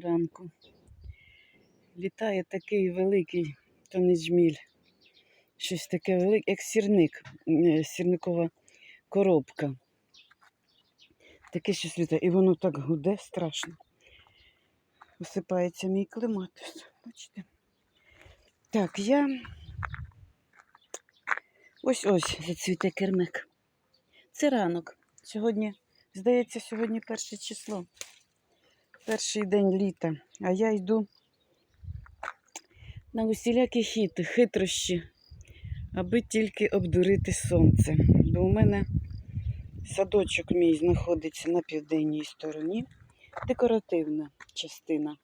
ранку. Літає такий великий, то не жміль. Щось таке велике, як сірник, е, сірникова коробка. Таке щось літає. І воно так гуде страшно. Висипається мій клематис. Бачите? Так, я. Ось ось зацвіте кермик. Це ранок. Сьогодні, здається, сьогодні перше число. Перший день літа. А я йду на усілякі хіти, хитрощі, аби тільки обдурити сонце. Бо у мене садочок мій знаходиться на південній стороні. Декоративна частина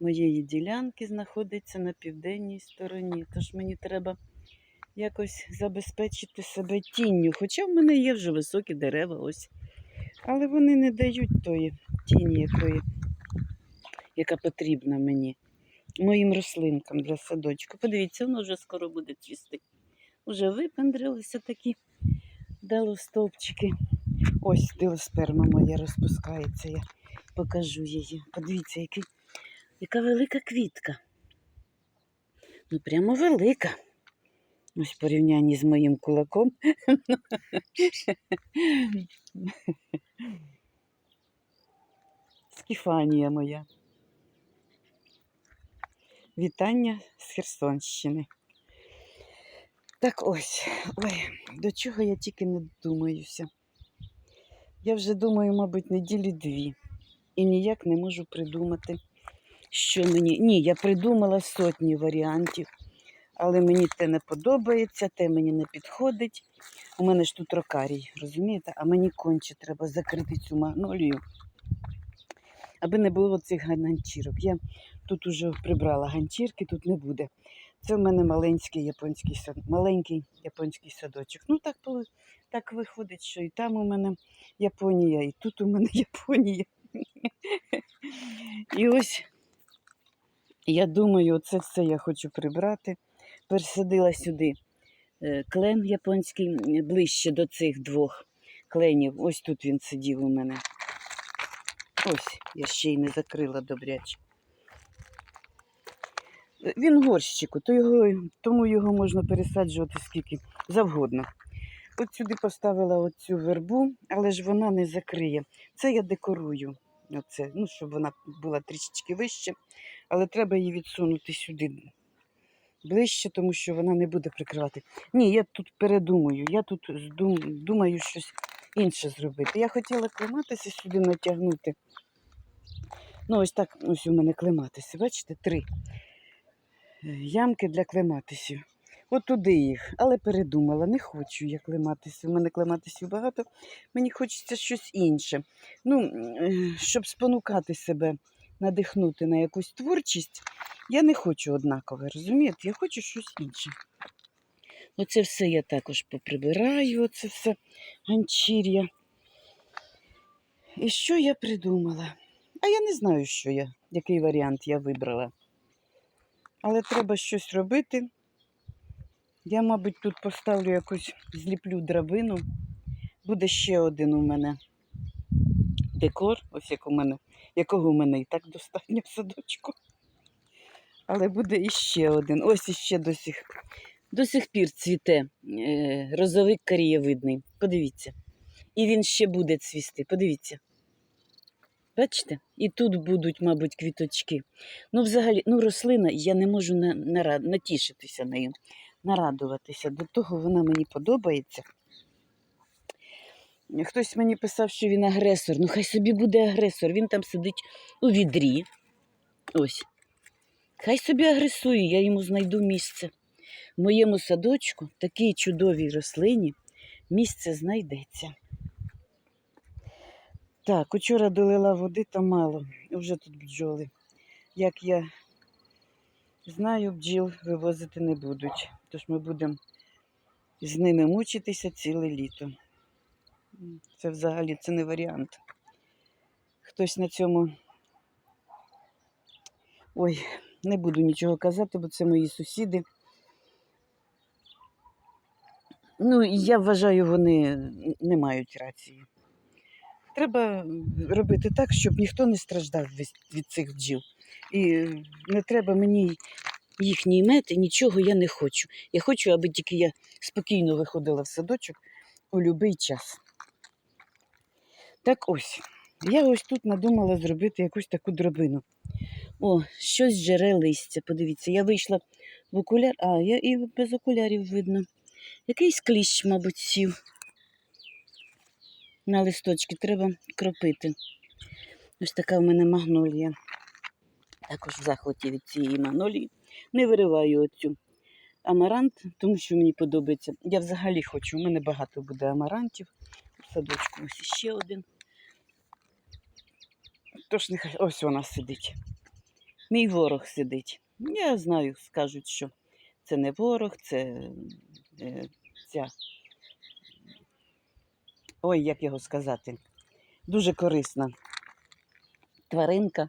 моєї ділянки знаходиться на південній стороні. Тож мені треба якось забезпечити себе тінню. Хоча в мене є вже високі дерева, ось. Але вони не дають тої тіні, якої, яка потрібна мені, моїм рослинкам для садочку. Подивіться, воно вже скоро буде цвісти. Уже випендрилися такі делостовпчики. Ось дилосперма моя розпускається. Я покажу її. Подивіться, який, яка велика квітка. Ну, прямо велика. Ось в порівнянні з моїм кулаком. Скіфанія моя. Вітання з Херсонщини. Так ось, ой, до чого я тільки не думаюся. Я вже думаю, мабуть, неділі дві. І ніяк не можу придумати, що мені. Ні, я придумала сотні варіантів, але мені те не подобається, те мені не підходить. У мене ж тут рокарій, розумієте? А мені конче треба закрити цю магнолію, аби не було цих ганчірок. Я тут уже прибрала ганчірки, тут не буде. Це в мене маленький японський сад, маленький японський садочок. Ну так, так виходить, що і там у мене Японія, і тут у мене Японія. І ось я думаю, це все я хочу прибрати. Пересадила сюди клен японський ближче до цих двох кленів. Ось тут він сидів у мене. Ось, я ще й не закрила добряче. Е, Він горщику, то його, тому його можна пересаджувати скільки завгодно. От сюди поставила оцю вербу, але ж вона не закриє. Це я декорую. Оце, ну, щоб вона була трішечки вище, але треба її відсунути сюди ближче, тому що вона не буде прикривати. Ні, я тут передумаю, я тут думаю щось інше зробити. Я хотіла клематися сюди натягнути. Ну, ось так, ось у мене клематиси, бачите, три е, ямки для клематисів. От туди їх, але передумала, не хочу я клематисів. У мене клематисів багато, мені хочеться щось інше. Ну, е, щоб спонукати себе, надихнути на якусь творчість, я не хочу однакове, розумієте? Я хочу щось інше. Оце все я також поприбираю, оце все ганчір'я. І що я придумала? А я не знаю, що я, який варіант я вибрала. Але треба щось робити. Я, мабуть, тут поставлю якусь зліплю драбину. Буде ще один у мене декор, ось як у мене, якого у мене і так достатньо в садочку. Але буде іще один. Ось іще до сих, до сих пір цвіте е, розовик карієвидний. Подивіться. І він ще буде цвісти. Подивіться. Бачите? І тут будуть, мабуть, квіточки. Ну, взагалі, ну, рослина, я не можу на, нара- натішитися нею, нарадуватися. До того вона мені подобається. Хтось мені писав, що він агресор. Ну, хай собі буде агресор. Він там сидить у відрі. Ось. Хай собі агресує, я йому знайду місце. В моєму садочку, такій чудовій рослині, місце знайдеться. Так, учора долила води, та мало. Вже тут бджоли. Як я знаю, бджіл вивозити не будуть. Тож ми будемо з ними мучитися ціле літо. Це взагалі це не варіант. Хтось на цьому. Ой, не буду нічого казати, бо це мої сусіди. Ну, я вважаю, вони не мають рації. Треба робити так, щоб ніхто не страждав від, цих бджіл. І не треба мені їхній мед, і нічого я не хочу. Я хочу, аби тільки я спокійно виходила в садочок у будь-який час. Так ось, я ось тут надумала зробити якусь таку дробину. О, щось жере листя. Подивіться, я вийшла в окуляр, а я і без окулярів видно. Якийсь кліщ, мабуть, сів. На листочки треба кропити. Ось така в мене магнолія. Також в захваті від цієї магнолії. Не вириваю оцю амарант, тому що мені подобається. Я взагалі хочу, у мене багато буде амарантів. Садочку ось ще один. Тож нехай ось вона сидить. Мій ворог сидить. Я знаю, скажуть, що це не ворог, це е, ця. Ой, як його сказати. Дуже корисна тваринка.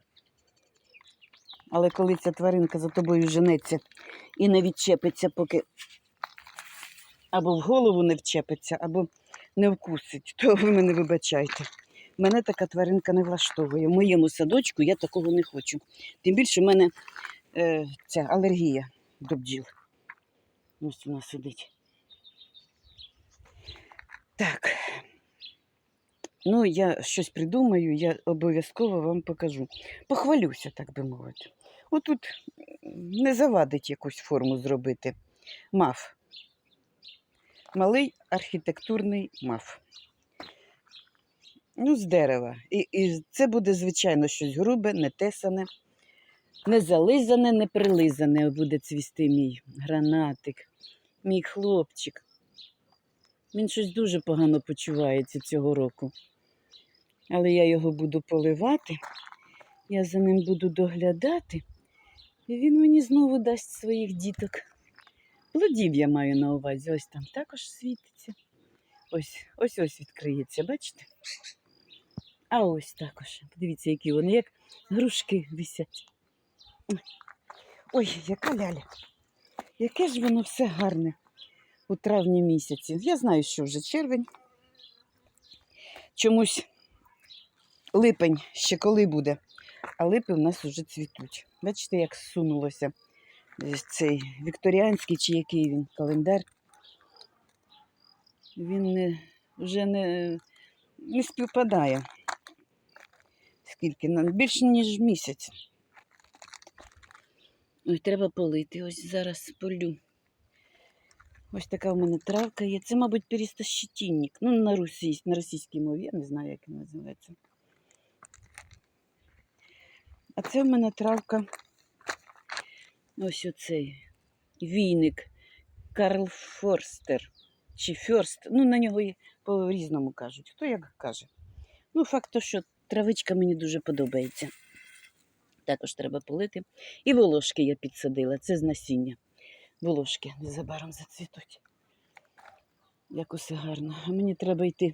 Але коли ця тваринка за тобою женеться і не відчепиться, поки або в голову не вчепиться, або не вкусить, то ви мене вибачайте. Мене така тваринка не влаштовує. В моєму садочку я такого не хочу. Тим більше в мене е, ця алергія до бджіл. Ось вона сидить. Так. Ну, я щось придумаю, я обов'язково вам покажу. Похвалюся, так би мовити. Отут не завадить якусь форму зробити. Маф. Малий архітектурний маф. Ну, з дерева. І, і це буде, звичайно, щось грубе, не тесане, не зализане, не буде цвісти мій гранатик, мій хлопчик. Він щось дуже погано почувається цього року. Але я його буду поливати, я за ним буду доглядати, і він мені знову дасть своїх діток. Плодів я маю на увазі, ось там також світиться. Ось ось ось відкриється, бачите? А ось також. Подивіться, які вони, як грушки висять. Ой, яка ляля. Яке ж воно все гарне у травні місяці. Я знаю, що вже червень. Чомусь липень ще коли буде, а липи в нас вже цвітуть. Бачите, як зсунулося цей вікторіанський чи який він календар. Він не, вже не, не співпадає. Скільки? На- Більше, ніж місяць. Ой, треба полити. Ось зараз полю. Ось така в мене травка є. Це, мабуть, перістощетінник. Ну, на, російсь, на російській мові, я не знаю, як він називається. А це в мене травка. Ось оцей війник Карл Форстер. Чи Фьорст. Ну, на нього по-різному кажуть. Хто як каже. Ну, факт то, що травичка мені дуже подобається. Також треба полити. І волошки я підсадила. Це з насіння. Волошки незабаром зацвітуть. Як усе гарно. А мені треба йти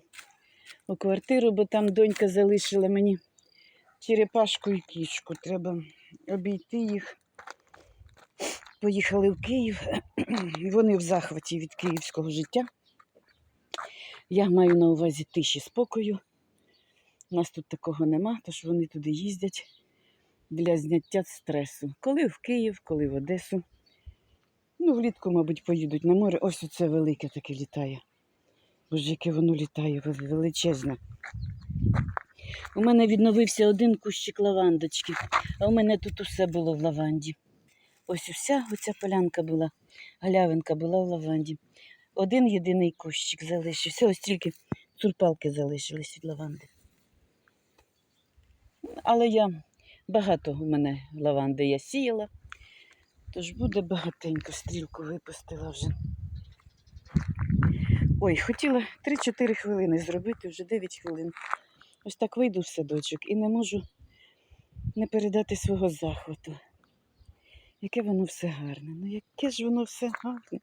у квартиру, бо там донька залишила мені черепашку і кішку. Треба обійти їх. Поїхали в Київ. Вони в захваті від київського життя. Я маю на увазі тиші спокою. У нас тут такого нема, тож вони туди їздять для зняття стресу. Коли в Київ, коли в Одесу. Ну, влітку, мабуть, поїдуть на море. Ось оце велике таке літає. Боже, яке воно літає величезне. У мене відновився один кущик лавандочки, а у мене тут усе було в лаванді. Ось уся оця полянка була, галявинка була в лаванді. Один єдиний кущик залишився. Ось тільки цурпалки залишились від лаванди. Але я багато у мене лаванди я сіяла, тож буде багатенько, стрілку випустила вже. Ой, хотіла 3-4 хвилини зробити, вже 9 хвилин. Ось так вийду в садочок і не можу не передати свого захвату. Яке воно все гарне. Ну яке ж воно все гарне.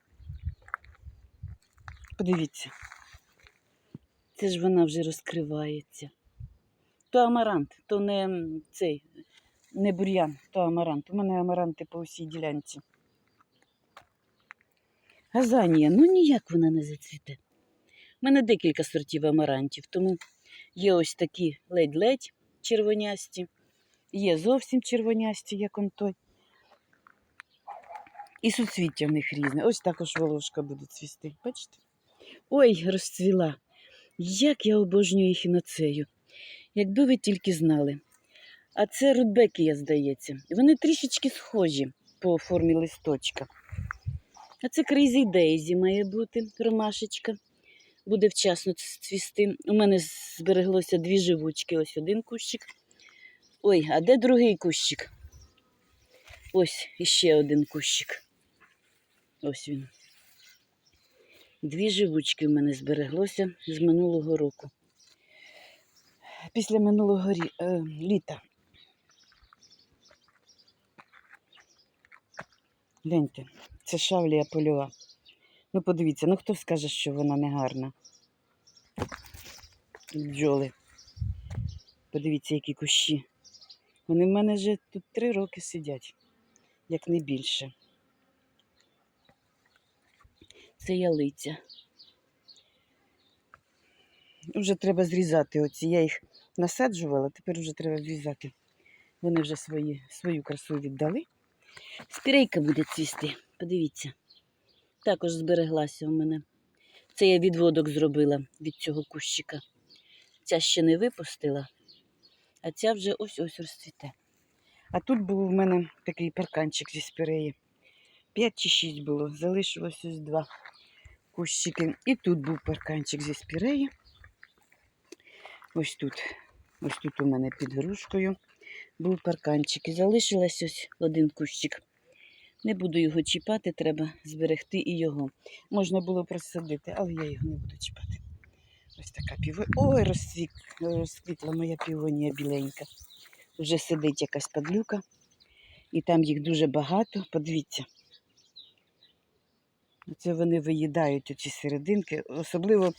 Подивіться. Це ж вона вже розкривається. То амарант, то не цей, не бур'ян, то амарант. У мене амаранти по усій ділянці. Газанія, ну ніяк вона не зацвіте. У мене декілька сортів амарантів, тому Є ось такі ледь-ледь червонясті, є зовсім червонясті, як он той. І суцвіття в них різне. Ось також волошка буде цвісти. Бачите? Ой, розцвіла. Як я обожнюю хіноцею. Якби ви тільки знали. А це рудбекія, здається. Вони трішечки схожі по формі листочка. А це Crazy Daisy має бути ромашечка. Буде вчасно цвісти. У мене збереглося дві живучки. Ось один кущик. Ой, а де другий кущик? Ось іще один кущик. Ось він. Дві живучки в мене збереглося з минулого року. Після минулого рі... е, літа. Гляньте, це шавлія польова. Ну, подивіться, ну хто скаже, що вона не гарна. Бджоли. Подивіться, які кущі. Вони в мене вже тут три роки сидять, як не більше. Це ялиця. Вже треба зрізати оці. Я їх насаджувала, тепер вже треба зрізати. Вони вже свої, свою красу віддали. Спірейка буде цвісти, подивіться. Також збереглася у мене. Це я відводок зробила від цього кущика. Ця ще не випустила, а ця вже ось-ось розцвіте. А тут був у мене такий парканчик зі спіреї. П'ять чи шість було, залишилось ось два кущики. І тут був парканчик зі спіреї. Ось тут. Ось тут у мене під грушкою був парканчик. І залишилось ось один кущик. Не буду його чіпати, треба зберегти і його. Можна було просадити, але я його не буду чіпати. Ось така піво. Ой, розцвіт, розцвітла моя півонія біленька. Вже сидить якась падлюка. І там їх дуже багато. Подивіться. Це вони виїдають оці серединки. Особливо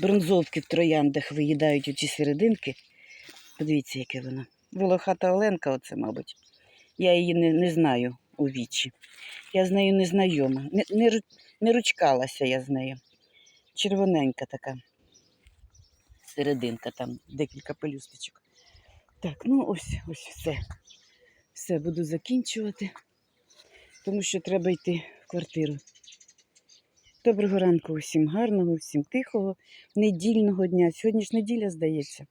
бронзовки в трояндах виїдають оці серединки. Подивіться, яке воно. Волохата Оленка, оце, мабуть. Я її не, не знаю у вічі. Я з нею не знайома. Не, не, не ручкалася я з нею. Червоненька така. Серединка, там декілька пелюсточок. Так, ну ось, ось все. Все, буду закінчувати, тому що треба йти в квартиру. Доброго ранку усім гарного, всім тихого, недільного дня. Сьогодні ж неділя, здається.